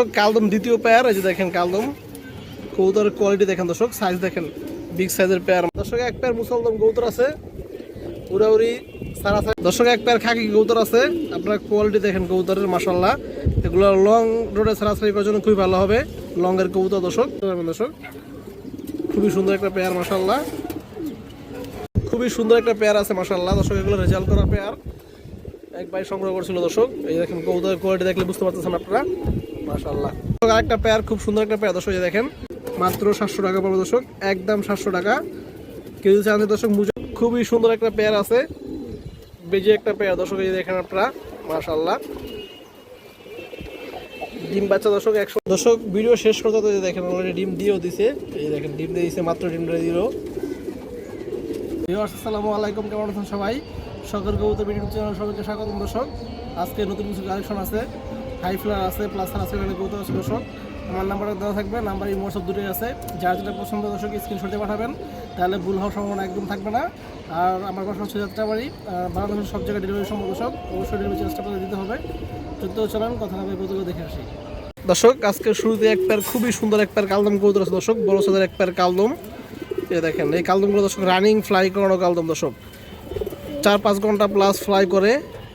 দর্শক, কালদম দ্বিতীয় পেয়ার এই যে দেখেন কালদম। কবুতরের কোয়ালিটি দেখেন দর্শক সাইজ দেখেন বিগ সাইজের পেয়ার দর্শক, এক পেয়ার মুসলদম কবুতর আছে। উড়াউড়ি সারা দর্শক, এক পেয়ার খাকি কবুতর আছে। আপনার কোয়ালিটি দেখেন কবুতরের মাসাল্লাহ এগুলো লং রোডে সারাসারি করার জন্য খুবই ভালো হবে। লং এর কবুতর দর্শক দর্শক। খুবই সুন্দর একটা পেয়ার মাসাল্লাহ খুবই সুন্দর একটা পেয়ার আছে মাসাল্লাহ দর্শক, এগুলো রেজাল্ট করা পেয়ার এক ভাই সংগ্রহ করছিল দর্শক। এই দেখেন, কবুতরের কোয়ালিটি দেখলে বুঝতে পারতেছেন আপনারা। মাসাল্লাহ আরেকটা পেয়ার খুব সুন্দর একটা পেয়ার দর্শক দেখেন, মাত্র সাতশো টাকা পড়বে দর্শক, একদম সাতশো টাকা। কেউ যদি চান দর্শক খুবই সুন্দর একটা পেয়ার আছে। বেজে একটা পেয়ার দর্শক, এই দেখেন আপনারা মাশাল্লাহ ডিম বাচ্চা দর্শক, একশো দর্শক ভিডিও শেষ করতে তো দেখেন অলরেডি ডিম দিয়েও দিছে। এই দেখেন, ডিম দিয়ে দিছে, মাত্র ডিম দিয়ে দিল। আসসালামু আলাইকুম, কেমন আছেন সবাই? সকল কবুতর ভিডিও চ্যানেল সবাইকে স্বাগতম দর্শক। আজকে নতুন কিছু কালেকশন আছে। হাই ফ্লার আছে প্লাস আছে এখানে কবুতর আছে দর্শক। আমার নাম্বারটা দেওয়া থাকবে নাম্বার এই হোয়াটসঅ্যাপ দুটোই আছে। যার যেটা পছন্দ দর্শক স্ক্রিনশটে পাঠাবেন। তাহলে ভুল হওয়ার সম্ভাবনা একদম থাকবে না। আর আমার বাসা হচ্ছে যাত্রাবাড়ি। বাংলাদেশের সব জায়গায় ডেলিভারি সম্ভব দর্শক। অবশ্যই ডেলিভারি চেষ্টা করে দিতে হবে। যত চলেন কথা হবে কবুতর দেখে আসি। দর্শক, আজকে শুরুতে এক প্যার খুবই সুন্দর এক প্যার কালদম কবুতর আছে দর্শক। বড় সাদের এক প্যার কালদম। দেখেন, এই কালদমগুলো দর্শক রানিং ফ্লাই করানো কালদম দর্শক। চার পাঁচ ঘণ্টা প্লাস ফ্লাই করে,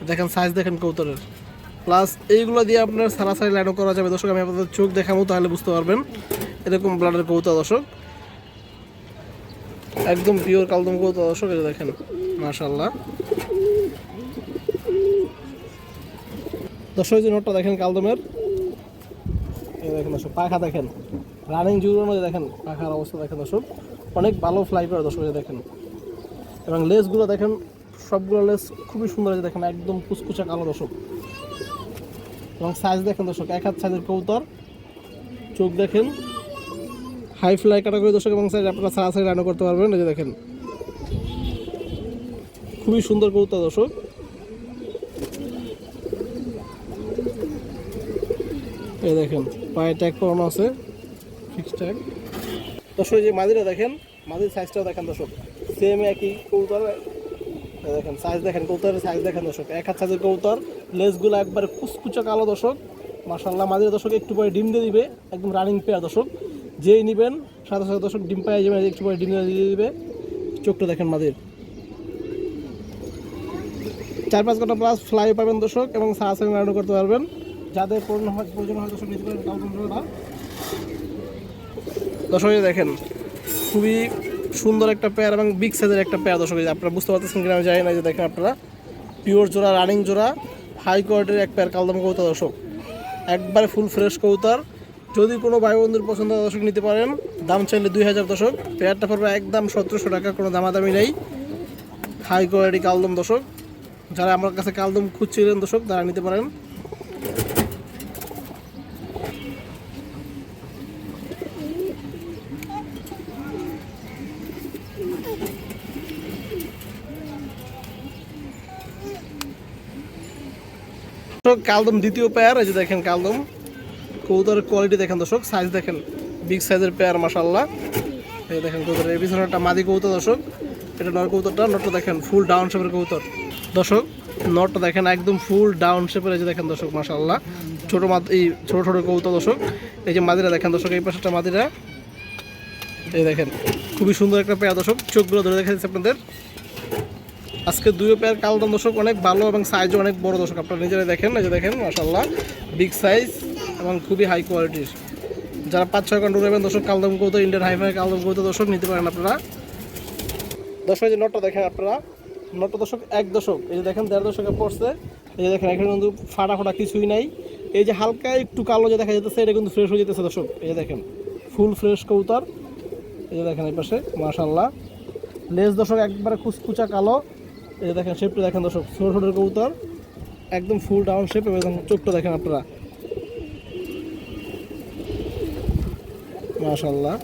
দেখেন সাইজ দেখেন কবুতরের। প্লাস এইগুলো দিয়ে আপনার সারাসারি লাইনও করা যাবে। দর্শক, আমি আপনাদের চোখ দেখাবো, তাহলে বুঝতে পারবেন। এরকম ব্লাডের কবুতর, দর্শক। একদম পিওর কালদম কবুতর, দর্শক এটা দেখেন মাশাল্লাহ দর্শক যে নোটটা দেখেন কালদমের। দেখেন, দর্শক, পাখা দেখেন। রানিং জুড়ের মধ্যে দেখেন, পাখার অবস্থা দেখেন, দর্শক। অনেক ভালো ফ্লাই করে, দর্শক দেখেন। এবং লেসগুলো দেখেন সবগুলো লেস খুবই সুন্দর আছে, দেখেন, একদম কুচকুচা কালো দর্শক। এবং সাইজ দেখেন দর্শক, এক হাত সাইজের কবুতর। চোখ দেখেন হাই ফ্লাই ক্যাটাগরি দর্শক, এবং সাইজ আপনারা সারাসারি রান্না করতে পারবেন। এই যে দেখেন, খুবই সুন্দর কবুতর দর্শক। এই দেখেন, পায়ে ট্যাগ করানো আছে ফিক্স ট্যাগ দর্শক যে মাদিরা দেখেন, মাদির সাইজটাও দেখেন দর্শক সেম একই কবুতর। দেখেন সাইজ দেখেন, কবুতরের সাইজ দেখেন দর্শক। এক হাত সাইজের কবুতর লেসগুলো একবারে কুচকুচা কালো দর্শক। মার্শাল্লাহ মাদিরা দর্শক একটু পরে ডিম দিয়ে দিবে, একদম রানিং পেয়ার দর্শক। যেই নেবেন, সাথে সাথে দর্শক ডিম পায়ে যাবেন, একটু পরে ডিম দিয়ে দিবে। চোখটা দেখেন মাদির চার পাঁচ ঘণ্টা প্লাস ফ্লাই পাবেন দর্শক এবং সারাসারি রান্না করতে পারবেন। যাদের প্রয়োজন হয় প্রয়োজন হয় দর্শক নিতে পারেন দর্শক দেখেন, খুবই সুন্দর একটা পেয়ার এবং বিগ সাইজের একটা পেয়ার দর্শক আপনারা বুঝতে পারতেছেন কিনা আমি জানি না যে দেখেন আপনারা। পিওর জোড়া রানিং জোড়া হাই কোয়ালিটির এক পেয়ার কালদম কবুতর দর্শক। একবারে ফুল ফ্রেশ কবুতর। যদি কোনো ভাই বন্ধুর পছন্দ দর্শক, নিতে পারেন। দাম চাইলে দুই হাজার দর্শক। পেয়ারটা পড়বে একদম সতেরোশো টাকা, কোনো দামাদামি নেই। হাই কোয়ালিটি কালদম দর্শক। যারা আমার কাছে কালদম খুঁজছিলেন দর্শক, তারা নিতে পারেন। দর্শক, কালদম দ্বিতীয় পেয়ার এই যে দেখেন কালদম। কবুতরের কোয়ালিটি দেখেন দর্শক সাইজ দেখেন বিগ সাইজের পেয়ার মাসাল্লাহ এই দেখেন কবুতর এই পিছনে একটা মাদি কবুতর দর্শক। এটা নর কবুতরটা নটটা দেখেন ফুল ডাউন শেপের কবুতর। দর্শক নটটা দেখেন একদম ফুল ডাউন শেপের এই যে দেখেন দর্শক মাসাল্লাহ ছোটো মাদ, এই ছোটো ছোটো কবুতর দর্শক। এই যে মাদিরা দেখেন দর্শক, এই পাশেটা মাদিরা। এই দেখেন, খুবই সুন্দর একটা পেয়ার দর্শক। চোখগুলো ধরে দেখা যাচ্ছে আপনাদের। আজকে দুই পেয়ার কালদম দর্শক অনেক ভালো এবং সাইজও অনেক বড় দর্শক। আপনারা নিজেরা দেখেন, এই যে দেখেন মাসাল্লাহ বিগ সাইজ এবং খুবই হাই কোয়ালিটির যারা পাঁচ, ছয় ঘণ্টা নেবেন দর্শক, কালদম কৌতো ইন্ডিয়ান হাইফাই কালদম কৌতো দর্শক নিতে পারেন আপনারা। দর্শক যে নটটা দেখেন আপনারা। নটটা দর্শক এক দশক এই যে দেখেন, দেড় দশকে পড়ছে। এই যে দেখেন, এখানে কিন্তু ফাটা ফাটা কিছুই নাই। এই যে হালকা একটু কালো যে দেখা যেতেছে এটা কিন্তু ফ্রেশ হয়ে যেতেছে দর্শক। এই যে দেখেন ফুল ফ্রেশ কবুতর। এই যে দেখেন, এই পাশে মাশাল্লাহ লেজ দর্শক একবারে কুচকুচা কালো। এই দেখেন শেপটা দেখেন দর্শক, ছোটো ছোটো কবুতর, একদম ফুল ডাউন শেপ এবং চোখটা দেখেন আপনারা। মাশাল্লাহ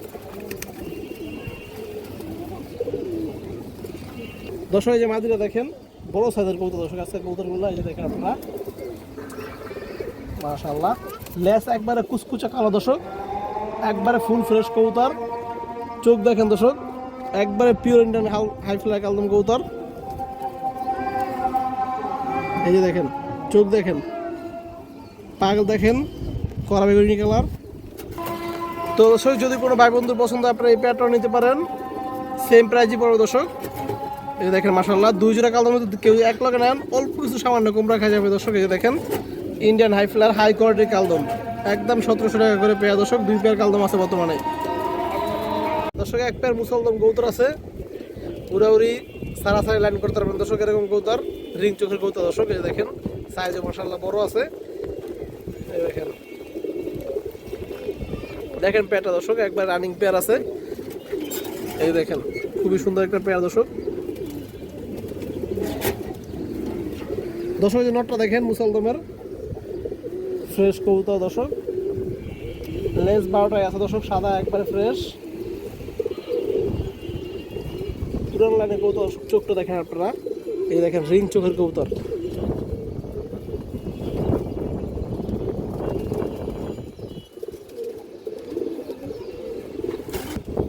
দর্শক, এই যে মাদিরা দেখেন, বড় সাইজের কবুতর দর্শক আজকে কবুতরগুলো, এই যে দেখেন আপনারা। মাশাল্লাহ লেস একবারে কুচকুচা কালো দর্শক, একবারে ফুল ফ্রেশ কবুতর। চোখ দেখেন দর্শক, একবারে পিওর ইন্ডিয়ান হাই ফ্লাই কালদম কবুতর। এই যে দেখেন, চোখ দেখেন, পাগল দেখেন করা বেগুনি কালার। তো দর্শক, যদি কোনো ভাই বন্ধুর পছন্দ, আপনারা এই প্যাডটাও নিতে পারেন। সেম প্রাইজই পড়বে দর্শক। এই দেখেন মাসাল্লাহ দুই জোড়া কালদম মধ্যে কেউ এক লগে নেন, অল্প কিছু সামান্য কম রাখা যাবে দর্শক, এই দেখেন ইন্ডিয়ান হাই ফ্লার হাই কোয়ালিটির কালদম। একদম সতেরোশো টাকা করে পেয়া দর্শক, দুই পেয়ার কালদম আছে বর্তমানে। দর্শক, এক পেয়ার মুসলদম গৌতর আছে। উড়াউড়ি সারাসারি লাইন করতে পারবেন। দর্শক, এরকম কৌতার রিং চোখের কৌতার দর্শক, এই দেখেন সাইজে মশাল্লা বড় আছে। এই দেখেন। দেখেন পেয়ারটা, দর্শক, একবার রানিং পেয়ার আছে। এই দেখেন, খুবই সুন্দর একটা পেয়ার দর্শক। দর্শক যে নটটা দেখেন, মুসলদমের ফ্রেশ কবুতর, দর্শক। লেস বারোটায় আছে, দর্শক, সাদা একবারে ফ্রেশ পুরান লাইনের কবুতর চোখটা দেখেন আপনারা। এই দেখেন, রিং চোখের কবুতর।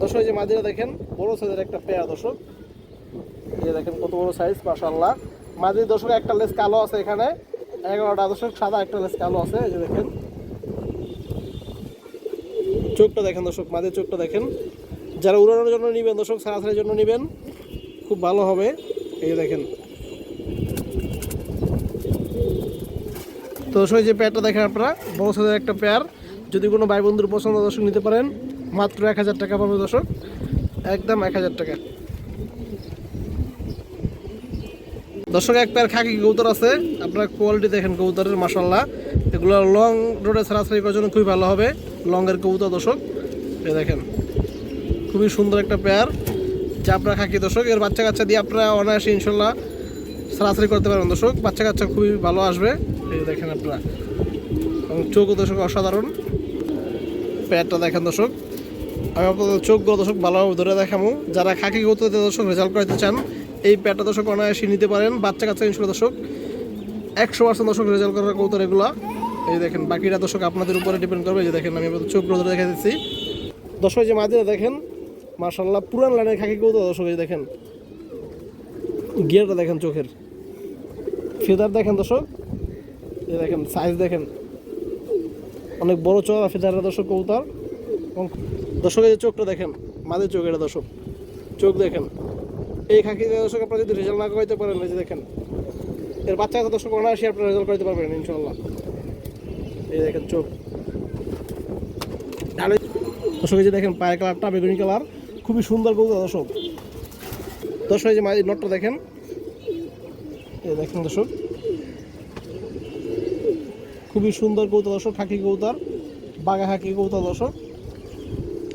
দর্শক যে মাদিরা দেখেন, বড় সাইজের একটা পেয়ার দর্শক। এই দেখেন, কত বড় সাইজ মাশাআল্লাহ। মাদির, দর্শক, একটা লেস কালো আছে এখানে, এগারোটা, দর্শক, সাদা একটা লেস কালো আছে, এই যে দেখেন। চোখটা দেখেন, দর্শক মাদির চোখটা দেখেন। যারা উড়ানোর জন্য নেবেন, দর্শক, সারাসারির জন্য নেবেন। ভালো হবে। এই দেখেন। তো এই যে পেয়ারটা দেখেন আপনারা, বড় একটা পেয়ার। যদি কোনো ভাই বন্ধুর পছন্দ দর্শক নিতে পারেন। মাত্র এক হাজার টাকা পাবে দর্শক। একদম এক হাজার টাকা। দর্শক, এক পেয়ার খাকি কবুতর আছে। আপনার কোয়ালিটি দেখেন কবুতরের মাসাল্লাহ এগুলো লং রোডে ছাড়াছাড়ি করার জন্য খুবই ভালো হবে। লংয়ের কবুতর দর্শক। এই দেখেন। খুবই সুন্দর একটা পেয়ার। আপনারা খাকি দর্শক, এর বাচ্চা কাচ্চা দিয়ে আপনারা অনায়াসে ইনশাল্লাহ সারাসারি করতে পারবেন দর্শক। বাচ্চা কাচ্চা খুবই ভালো আসবে। এই দেখেন আপনারা। এবং চোখও দর্শক অসাধারণ। পেয়ারটা দেখেন দর্শক। আমি আপনাদের চোখগুলো দর্শক ভালোভাবে ধরে দেখাবো। যারা খাকি কবুতর দর্শক রেজাল্ট করাতে চান, এই প্যাডটা দর্শক অনায়াসে নিতে পারেন। বাচ্চা কাচ্চা ইনশাল্লাহ দর্শক, একশো পার্সেন্ট দর্শক রেজাল্ট করার কৌতর এগুলো। এই দেখেন বাকিটা দর্শক আপনাদের উপরে ডিপেন্ড করবে। যে দেখেন, আমি চোখগুলো ধরে দেখা দিচ্ছি দর্শক যে মাদিরা দেখেন মার্শাল্লাহ পুরান লাইনের খাকি কৌতর দর্শক দেখেন। গিয়ারটা দেখেন চোখের। ফেদার দেখেন দর্শক। এই দেখেন সাইজ দেখেন। অনেক বড় চড়া ফেদারের দর্শক কৌতার এবং দর্শক, এই যে চোখটা দেখেন মাদের চোখ এটা দর্শক। চোখ দেখেন। এই খাকি দর্শক আপনারা যদি রেজাল্ট না করাইতে পারেন, এই যে দেখেন। এর বাচ্চা দর্শক অনায়াসে আপনারা রেজাল্ট করতে পারবেন ইনশাল্লাহ এই দেখেন চোখ। দর্শক যে দেখেন, পায়ের কালারটা বেগুনি কালার খুবই সুন্দর কৌতা দর্শক দর্শক, এই যে মায়ের নটটা দেখেন। দেখেন দর্শক। খুবই সুন্দর কৌতা দর্শক খাকি কৌতার বাঘা খাকি কৌতা দর্শক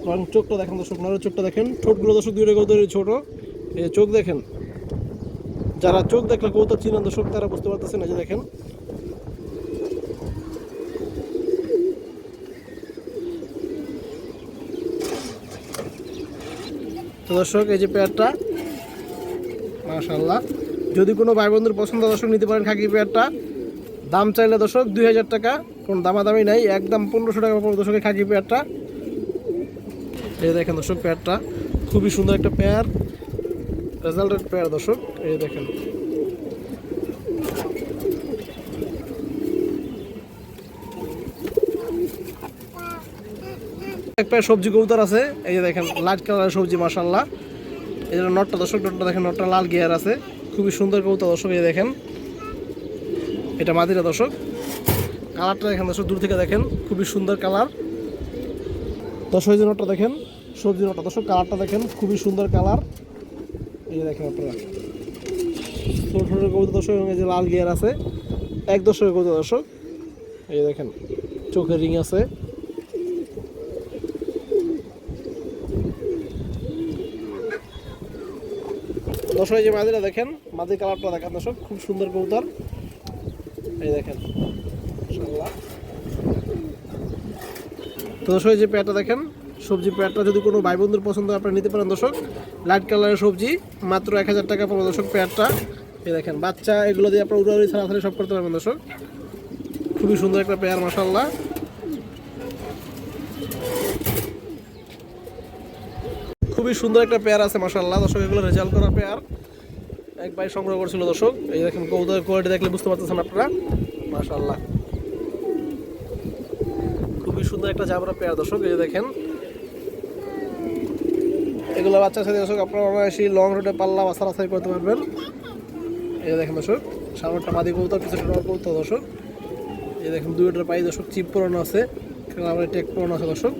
এবং চোখটা দেখেন দর্শক নরের চোখটা দেখেন। ঠোঁটগুলো দর্শক দুই কৌতার ছোট। এই চোখ দেখেন। যারা চোখ দেখলে কৌতা চিনেন দর্শক, তারা বুঝতে পারতেছেন, এই যে দেখেন। তো দর্শক, এই যে পেয়ারটা মাশাল্লাহ যদি কোনো ভাই বন্ধুর পছন্দ, দর্শক, নিতে পারেন খাকি পেয়ারটা, দাম চাইলে দর্শক দুই হাজার টাকা, কোনো দামাদামি নাই, একদম পনেরোশো টাকা পড়বে দর্শকের খাকি পেয়ারটা। এই দেখেন দর্শক, পেয়ারটা, খুবই সুন্দর একটা পেয়ার রেজাল্টেড পেয়ার দর্শক, এই দেখেন। এক পেয়ার সবজি কবুতর আছে। এই যে দেখেন, লাইট কালারের সবজি মাসাল্লাহ এই জন্য নটটা, দর্শক, নটটা দেখেন, নটটা লাল গিয়ার আছে। খুবই সুন্দর কবুতর, দর্শক, এই দেখেন। এটা মাদিরা, দর্শক। কালারটা দেখেন, দর্শক, দূর থেকে দেখেন, খুবই সুন্দর কালার। দর্শক, এই যে নটটা দেখেন, সবজি নটটা, দর্শক, কালারটা দেখেন, খুবই সুন্দর কালার। এই যে দেখেন আপনারা। ছোট ছোট কবুতর, দর্শক, এবং এই যে লাল গিয়ার আছে। এক দর্শকের কবুতর, দর্শক। এই দেখেন, চোখের রিং আছে। দর্শক যে মাদিরা দেখেন, মাদির কালারটা দেখেন দর্শক, খুব সুন্দর কবুতর। এই দেখেন। তো দর্শক যে পেয়ারটা দেখেন, সবজি পেয়ারটা যদি কোনো ভাই বন্ধুর পছন্দ আপনারা নিতে পারেন দর্শক। লাইট কালারের সবজি, মাত্র এক হাজার টাকা পড়বে দর্শক পেয়ারটা। এই দেখেন, বাচ্চা, এগুলো দিয়ে আপনারা উড়াউড়ি, ছাড়াছাড়ি সব করতে পারবেন দর্শক। খুবই সুন্দর একটা পেয়ার মাসাল্লাহ খুবই সুন্দর একটা পেয়ার আছে মাসাল্লাহ দর্শক, এগুলো রেজাল্ট করা পেয়ার। এক ভাই সংগ্রহ করছিল, দর্শক। এই দেখেন কৌদের কোয়ালিটি দেখলে বুঝতে পারতেছেন আপনারা। মাসাল্লাহ সুন্দর একটা জাবরা পেয়ার, দর্শক, এই দেখেন। এগুলো বাচ্চার সাথে দর্শক, আপনারা অনায়াসি লং রুটে পাল্লা বা সারাসারি করতে পারবেন। এই দেখেন, দর্শক সামনেটা মাদি কৌতর পিছনে নর দর্শক। এই দেখেন, দুইটার পাই দর্শক চিপ পরানো আছে। আমার টেক পরানো আছে, দর্শক।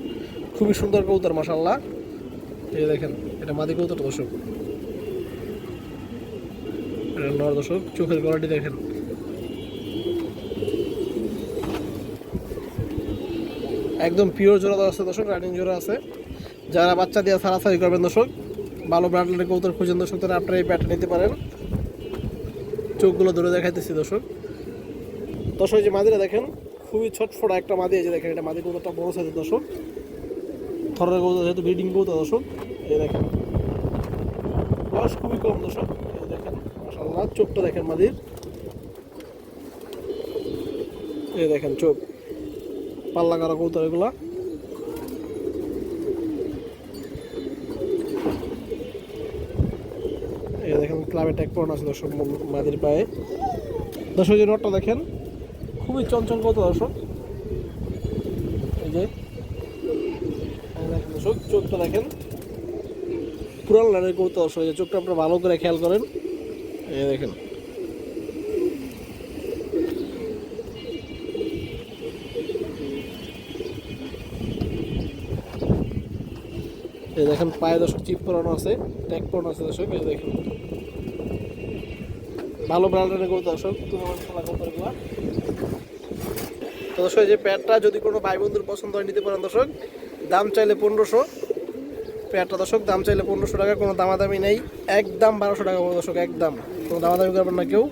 খুবই সুন্দর কৌতর মাসাল্লাহ এই দেখেন, এটা মাদি কৌতর দর্শক। এটা নর দর্শক, চোখের কোয়ালিটি দেখেন। একদম পিওর জোড়া আছে দর্শক রানিং জোড়া আছে। যারা বাচ্চা দিয়ে সারাসারি করবেন দর্শক, ভালো ব্রান্ডের কৌতর খুঁজেন দর্শক, তারা আপনারা এই প্যাটটা নিতে পারেন। চোখগুলো ধরে দেখাইতেছি দর্শক। দর্শক যে মাদিরা দেখেন, খুবই ছটফটা একটা মাদি আছে দেখেন, এটা মাদি কৌতরটা বড় সাইজের দর্শক। থরের কৌতর যেহেতু ব্রিডিং কৌতর দর্শক, এই দেখেন। বয়স খুবই কম দর্শক, এই দেখেন মাসাল্লাহ চোখটা দেখেন মাদির। এই দেখেন চোখ, পাল্লা করা কৌতর এগুলা। এই দেখেন ক্লাবে ট্যাগ পড়ানো আছে দর্শক মাদির পায়ে। দর্শক যে নটটা দেখেন, খুবই চঞ্চল কত দর্শক। এই যে দর্শক, চোখটা দেখেন। পুরান লাইনের কৌতো দর্শক চোখটা আপনারা ভালো করে খেয়াল করেন। এই দেখেন। এই দেখেন, পায়ে দর্শক চিপ পরানো আছে, ট্যাগ পরানো আছে দর্শক, এই দেখেন। ভালো ব্র্যান্ডের গরু দর্শক খেলা তো দর্শক যে প্যাডটা যদি কোনো ভাই বন্ধুর পছন্দ হয়, নিতে পারেন দর্শক। দাম চাইলে পনেরোশো। প্যাডটা দর্শক, দাম চাইলে পনেরোশো টাকা, কোনো দামাদামি নেই। একদম বারোশো টাকা পড়বে দর্শক, একদম। কোনো দামাদামি করবেন না কেউ।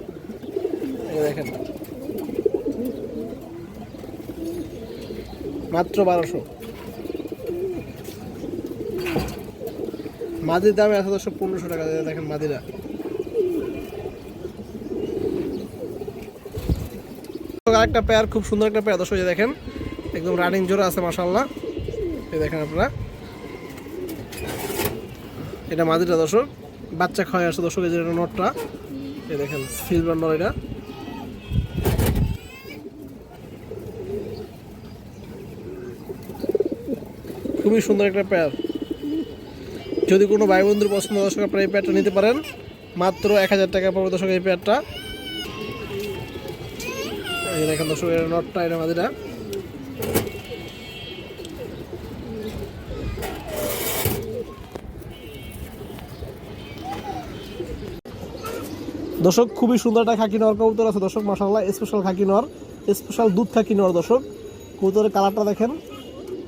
দেখেন। মাত্র বারোশো। মাদির দামে আছে দর্শক পনেরোশো টাকা দেখেন মাদিরা। আরেকটা পেয়ার, খুব সুন্দর একটা পেয়ার দর্শক দেখেন। একদম রানিং জোড়া আছে মাসাল্লাহ দেখেন আপনারা। এটা মাদিরা দর্শক। বাচ্চা খাওয়াই আসে দর্শক, এই যে নটটা। এই দেখেন সিলভার নর এটা। খুবই সুন্দর একটা পেয়ার যদি কোনো ভাই বন্ধুর পছন্দ দর্শক, আপনারা এই পেয়ারটা নিতে পারেন। মাত্র এক হাজার টাকা পড়বে দর্শক এই পেয়ারটা এই দেখেন দর্শক, এটা নটটা, এটা মাদিরা দর্শক, খুবই সুন্দর একটা খাকি নর কবুতর আছে দর্শক মাসাল্লাহ স্পেশাল খাকি নর স্পেশাল দুধ খাকি নর দর্শক। কবুতরের কালারটা দেখেন।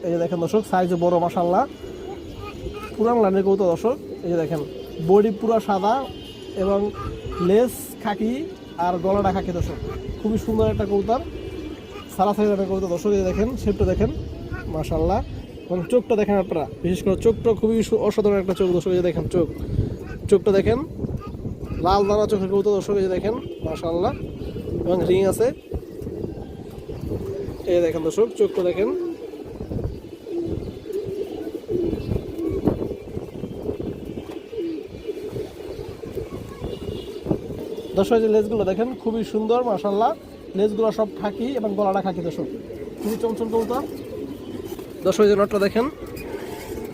এই যে দেখেন দর্শক সাইজ বড় মাসাল্লাহ পুরান লাইনের কবুতর দর্শক, এই যে দেখেন বডি পুরো সাদা এবং লেস খাকি আর গলাটা খাকি দর্শক। খুবই সুন্দর একটা কবুতর সারা সাইজ একটা কবুতর দর্শক, এই দেখেন শেপটা দেখেন মাসাল্লাহ এবং চোখটা দেখেন আপনারা, বিশেষ করে চোখটা খুবই অসাধারণ একটা চোখ দর্শক, এই দেখেন চোখ। চোখটা দেখেন লাল দানা চোখের কবুতর দর্শক, এই দেখেন মাশাল্লাহ এবং রিং আছে। এই দেখেন দর্শক, চোখটা দেখেন। দর্শক যে লেজগুলো দেখেন, খুবই সুন্দর মাশাল্লাহ লেজগুলো সব খাকি এবং গলাটা খাকি, দর্শক। খুবই চঞ্চল কবুতর। দর্শক যে নটটা দেখেন,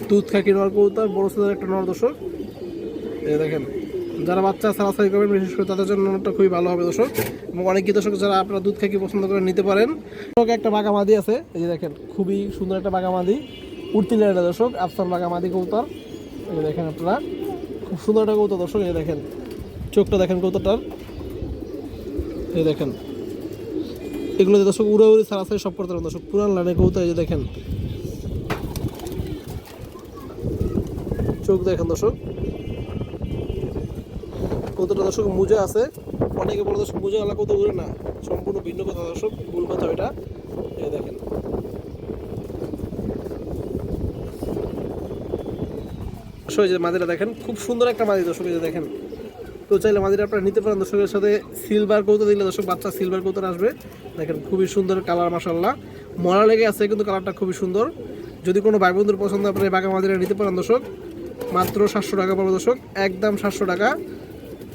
দুধ খাকি নর কবুতর, বড় সাইজের একটা নর, দর্শক। এই দেখেন যারা বাচ্চা সারাসারি করবেন বিশেষ করে তাদের জন্য নটটা খুবই ভালো হবে, দর্শক। এবং অনেক দর্শক যারা আপনারা দুধ খাকি পছন্দ করে নিতে পারেন। একটা বাগামাদি আছে, এই যে দেখেন, খুবই সুন্দর একটা বাগামাদি। উঠতি একটা দর্শক, আফসান বাগামাদি কবুতর। এই যে দেখেন আপনারা, খুব সুন্দর একটা কবুতর, দর্শক, এই দেখেন, চোখটা দেখেন কবুতরটার। এই দেখেন, এগুলো যে দর্শক উড়ে উড়ে সারাসারি সব করতে পারেন দর্শক, পুরান লাইনের কবুতর, এই যে দেখেন। চোখ দেখেন, দর্শক। কতটা দর্শক মুজা আছে? অনেকে বলে দর্শক মুজা আলা কত উড়ে না, সম্পূর্ণ ভিন্ন কথা দর্শক, ভুল কথা এটা। দেখেন। যে মাদিরা দেখেন, খুব সুন্দর একটা মাদি দর্শক, এই দেখেন। তো চাইলে মাদিরা আপনারা নিতে পারেন দর্শকের সাথে। সিলভার কৌতো দিলে দর্শক বাচ্চা সিলভার কৌতর আসবে। দেখেন, খুবই সুন্দর কালার মাসাল্লাহ মরা লেগে আছে কিন্তু কালারটা খুবই সুন্দর। যদি কোনো ভাই বন্ধুর পছন্দ আপনার বাঘা মাদিরা নিতে পারেন দর্শক। মাত্র সাতশো টাকা পড়বে দর্শক, একদম সাতশো টাকা।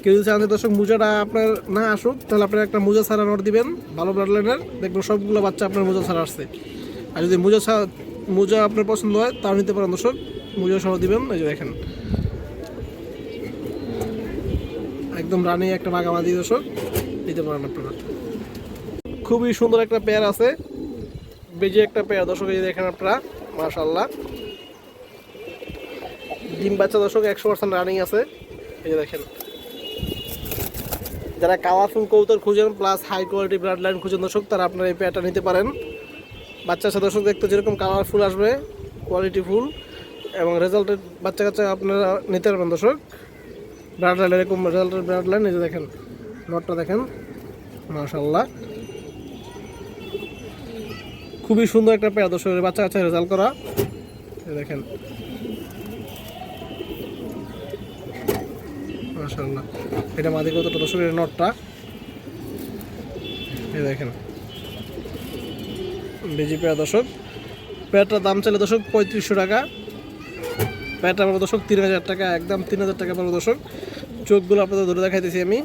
কেউ যদি চান যে দর্শক মোজাটা আপনার না আসুক, তাহলে আপনার একটা মোজা ছাড়া নোট দিবেন, ভালো ব্লাড লাইনের দেখবেন সবগুলো বাচ্চা আপনার মোজা ছাড়া আসছে। আর যদি মোজা ছাড়া মোজা আপনার পছন্দ হয়, তাও নিতে পারেন দর্শক। মোজা সহ দিবেন, এই যে দেখেন। একদম রানি একটা মাগামাদি দর্শক, নিতে পারেন আপনারা। খুবই সুন্দর একটা পেয়ার আছে। বেজে একটা পেয়ার দর্শক, এই দেখেন আপনারা মাশাল্লাহ ডিম বাচ্চা দর্শক, একশো পার্সেন্ট রানিং আছে। এই যে দেখেন। যারা কালারফুল কৌতর খুঁজেন plus high quality blood line খুঁজেন দর্শক, তারা আপনারা এই পেয়ারটা নিতে পারেন। বাচ্চা সাথে দর্শক দেখতে যেরকম কালারফুল আসবে কোয়ালিটি ফুল, এবং রেজাল্টের বাচ্চা কাচ্চা আপনারা নিতে পারবেন দর্শক। ব্লাড লাইন এরকম রেজাল্টের ব্লাড লাইন নিজে দেখেন নটটা দেখেন মাশাল্লাহ খুবই সুন্দর একটা পেয়ার দর্শক, বাচ্চা কাচ্চা রেজাল্ট করা। দেখেন মাশাল্লাহ এটা মাদি কতটা দর্শকের নটটা। এই দেখেন। বেজি পেয়ার দর্শক। পেয়ারটার দাম চাইলে দশক পঁয়ত্রিশশো টাকা। পেয়ারটা পাবো দশক তিন হাজার টাকা, একদম তিন হাজার টাকা পাবো দর্শক। চোখগুলো আপনাদের ধরে দেখাইতেছি আমি।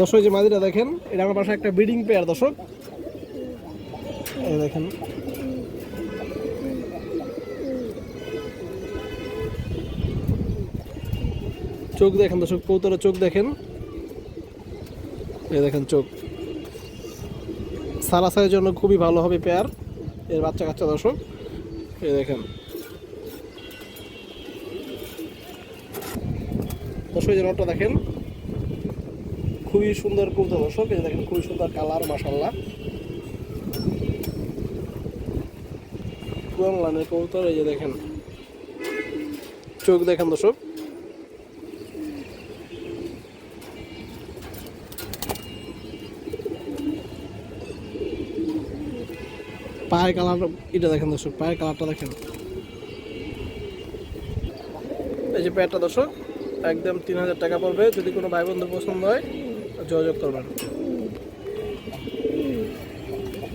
দর্শক যে মাদিটা দেখেন, এটা আমার পাশে একটা ব্রিডিং পেয়ার দর্শক। এই দেখেন। চোখ দেখেন দর্শক কৌতরা চোখ দেখেন। এই দেখেন চোখ। সারাসারের জন্য খুবই ভালো হবে পেয়ার, এর বাচ্চা কাচ্চা দর্শক। এই দেখেন। দর্শক, এই নটটা দেখেন, খুবই সুন্দর কৌতো দর্শক। এই দেখেন, খুবই সুন্দর কালার মাসাল্লাহ পুরান লাইনের কবুতর, এই যে দেখেন। চোখ দেখেন দর্শক। পায়ের কালার, এটা দেখেন দর্শক, পায়ের কালারটা দেখেন। এই যে প্যাডটা দর্শক, একদম তিন হাজার টাকা পড়বে। যদি কোনো ভাই বন্ধু পছন্দ হয়, যোগাযোগ করবেন।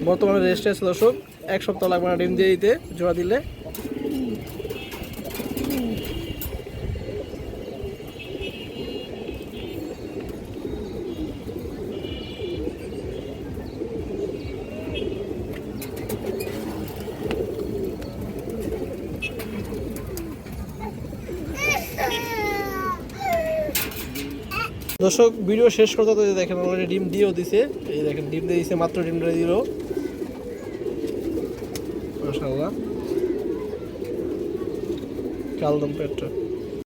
বর্তমানে রেস্টে আছে দর্শক, এক সপ্তাহ লাগবে না ডিম দিয়ে দিতে, জোড়া দিলে। দর্শক ভিডিও শেষ করতে তো দেখেন অলরেডি ডিম দিয়েও দিছে। এই দেখেন, ডিম দিয়ে দিছে, মাত্র ডিমটা দিল। মাশাআল্লাহ। কালদম পেটটা।